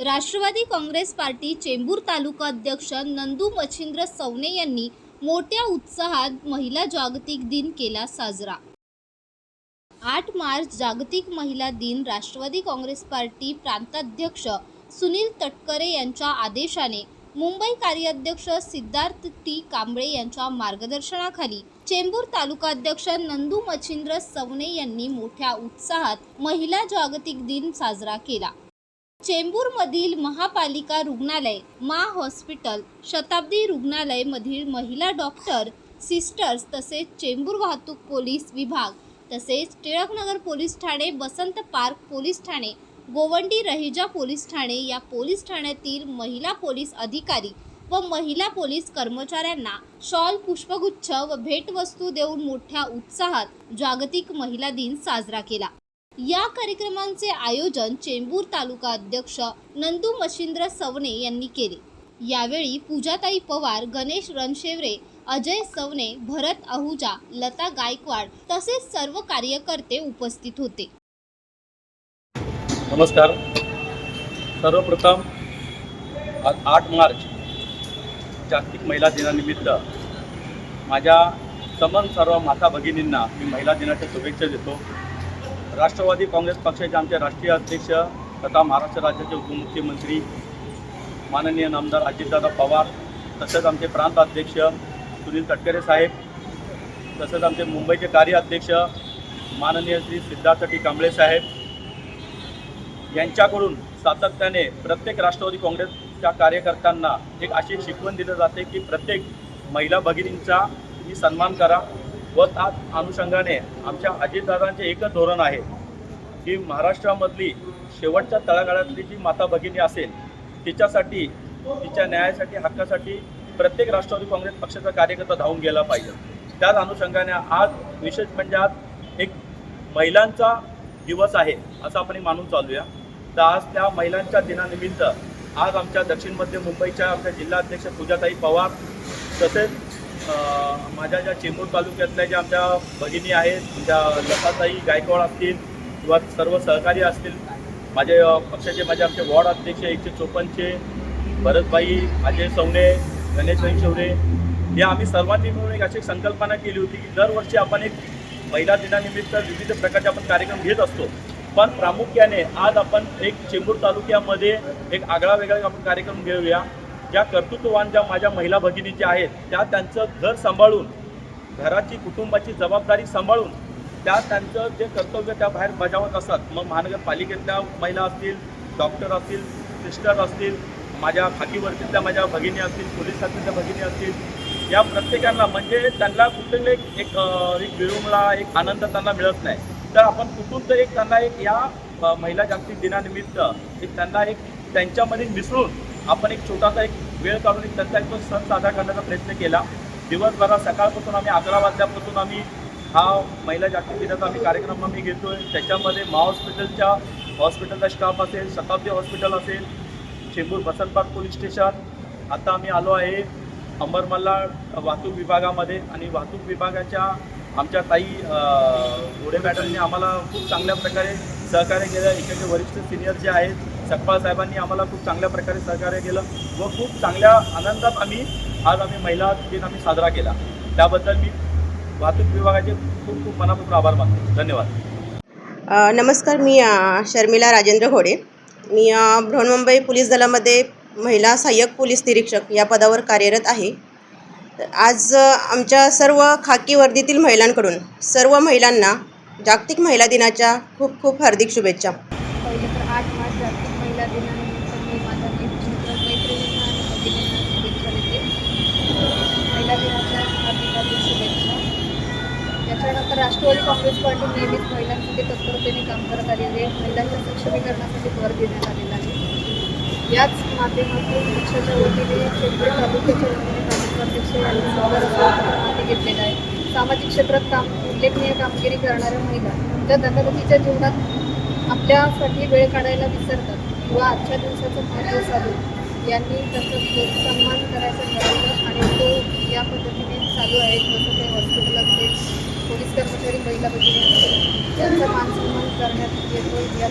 Rashtrawadi Congress party Chembur taluka अध्यक्ष नंदू मच्छिंद्र सवने यांनी मोठ्या उत्साहात महिला जागतिक दिन केला साजरा. आठ मार्च जागतिक महिला दिन राष्ट्रवादी काँग्रेस पार्टी प्रांताध्यक्ष सुनील तटकरे यांच्या आदेशाने मुंबई कार्याध्यक्ष सिद्धार्थ टी कांबळे यांच्या मार्गदर्शनाखाली चेंबूर तालुका अध्यक्ष नंदू मच्छिंद्र सवने यांनी मोठ्या उत्साहात महिला जागतिक दिन साजरा केला. चेंबूरमधील महापालिका रुग्णालय मा हॉस्पिटल शताब्दी रुग्णालयमधील महिला डॉक्टर सिस्टर्स तसेच चेंबूर वाहतूक पोलीस विभाग तसेच टिळकनगर पोलीस ठाणे बसंत पार्क पोलीस ठाणे गोवंडी रहिजा पोलीस ठाणे या पोलीस ठाण्यातील महिला पोलीस अधिकारी व महिला पोलीस कर्मचाऱ्यांना शॉल पुष्पगुच्छ व भेटवस्तू देऊन मोठ्या उत्साहात जागतिक महिला दिन साजरा केला. या कार्यक्रमांचे आयोजन चेंबूर तालुका अध्यक्ष नंदू मशिंद्र सवने यांनी केले. यावेळी पूजाताई पवार गणेश रणशेवरे अजय सवने भरत आहुजा लता गायकवाड तसेच सर्व कार्यकर्ते उपस्थित होते. नमस्कार. सर्वप्रथम आज आठ मार्च जागतिक महिला दिनानिमित्त माझ्या समन सर्व माता भगिनींना मी महिला दिनाच्या शुभेच्छा देतो. राष्ट्रवादी काँग्रेस पक्षाचे आमचे राष्ट्रीय अध्यक्ष तथा महाराष्ट्र राज्याचे उपमुख्यमंत्री माननीय नामदार अजितदादा पवार तसेच आमचे प्रांत अध्यक्ष सुनील तटकरे साहेब तसेच आमचे मुंबईचे कार्याध्यक्ष माननीय श्री सिद्धार्थ टी. कांबळे साहेब. यांच्याकडून सातत्याने प्रत्येक राष्ट्रवादी काँग्रेसच्या कार्यकर्त्यांना एक अशी शिकवण दिली जाते की प्रत्येक महिला भगिनींचा ही सन्मान करा. व त्याच अनुषंगाने आमच्या अजितदादांचे एकच धोरण आहे की महाराष्ट्रामधली शेवटच्या तळागाळातली जी माता भगिनी असेल तिच्यासाठी तिच्या न्यायासाठी हक्कासाठी प्रत्येक राष्ट्रवादी काँग्रेस पक्षाचा कार्यकर्ता धावून गेला पाहिजे. त्याच अनुषंगाने आज विशेष म्हणजे आज एक महिलांचा दिवस आहे असं आपण मानून चालूया. तर आज त्या महिलांच्या दिनानिमित्त आज आमच्या दक्षिण मध्य मुंबईच्या आमच्या जिल्हाध्यक्ष पूजाताई पवार तसेच माझ्या ज्या चेंबूर तालुक्यातल्या ज्या आमच्या भगिनी आहेत ज्या लताताई गायकवाड असतील किंवा सर्व सहकारी असतील माझे पक्षाचे माझे आमचे वॉर्ड अध्यक्ष एकशे चोपन्नचे भरतभाई अजय सवणे गणेश शिवरे या आम्ही सर्वांनी मिळून एक अशी संकल्पना केली होती की दरवर्षी आपण एक महिला दिनानिमित्त विविध प्रकारचे आपण कार्यक्रम घेत असतो. पण प्रामुख्याने आज आपण एक चेंबूर तालुक्यामध्ये एक आगळा वेगळा आपण कार्यक्रम घेऊया. ज्या कर्तृत्ववान ज्या माझ्या महिला भगिनी ज्या आहेत त्या त्यांचं घर सांभाळून घराची कुटुंबाची जबाबदारी सांभाळून त्या त्यांचं जे कर्तव्य त्या बाहेर बजावत असतात मग महानगरपालिकेतल्या महिला असतील डॉक्टर असतील सिस्टर असतील माझ्या खाकीवरतीतल्या माझ्या भगिनी असतील पोलीस भगिनी असतील या प्रत्येकांना म्हणजे त्यांना कुठे एक एक एक विरुमला एक आनंद त्यांना मिळत नाही. तर आपण कुठून तर एक त्यांना एक या महिला जागतिक दिनानिमित्त एक त्यांना एक त्यांच्यामध्ये मिसळून आपण एक छोटासा एक वेळ काढून एक त्यांचा एक तो सण साजरा करण्याचा प्रयत्न केला. दिवसभरात सकाळपासून आम्ही अकरा वाजल्यापासून आम्ही हा महिला जागतिक दिनाचा आम्ही कार्यक्रम आम्ही घेतोय. त्याच्यामध्ये मा हॉस्पिटलच्या हॉस्पिटलचा स्टाफ असेल शताब्दी हॉस्पिटल असेल चेंबूर बसंतपाट पोलीस स्टेशन. आता आम्ही आलो आहे अंबरमल्ला वाहतूक विभागामध्ये आणि वाहतूक विभागाच्या आमच्या ताई घोडे मॅडमने आम्हाला खूप चांगल्या प्रकारे सहकार्य केलं. इकडचे वरिष्ठ सिनियर जे आहेत सकपाळ साहेबांनी आम्हाला खूप चांगल्या प्रकारे सहकार्य केलं व खूप चांगल्या आनंदात आम्ही आज आम्ही महिला दिन आम्ही साजरा केला. त्याबद्दल मी वाहतूक विभागाचे खूप खूप मनापूर्वक आभार मानतो. धन्यवाद. नमस्कार मी शर्मिला राजेंद्र घोडे. मी बृहन्मुंबई पोलीस दलामध्ये महिला सहाय्यक पोलीस निरीक्षक या पदावर कार्यरत आहे. आज आमच्या सर्व खाकी वर्दीतील महिलांकडून सर्व महिलांना जागतिक महिला दिनाच्या खूप खूप हार्दिक शुभेच्छा. पहिले तर आठ मार्च जागतिक महिला दिनानिमित्त मी माझ्या मित्र मैत्रिणींना आणि भगिनींना शुभेच्छा देते. महिला दिनाच्या हार्दिक हार्दिक शुभेच्छा. त्याच्यानंतर राष्ट्रवादी काँग्रेस पार्टी नेहमीच महिलांसाठी तत्परतेने काम करत आलेली आहे. महिलांच्या सक्षमीकरणासाठी भर देण्यात आलेला आहे. याच माध्यमातून पक्षाच्या वतीने चेंबूर तालुक्याच्या वतीने तालुकाध्यक्ष यांनी सुंदर असं घेतलेलं आहे. सामाजिक क्षेत्रात काम उल्लेखनीय कामगिरी करणाऱ्या महिला ज्या धकाधकीच्या जीवनात आपल्यासाठी वेळ काढायला विसरतात किंवा आजच्या दिवसाचं महत्त्व साधून यांनी त्याचा सन्मान करायचं ठरवलं आणि तो या पद्धतीने चालू आहे. जसं काही हॉस्पिटल असेल पोलीस कर्मचारी महिला भगिनी असतील त्यांचा मान सन्मान करण्यात येतो या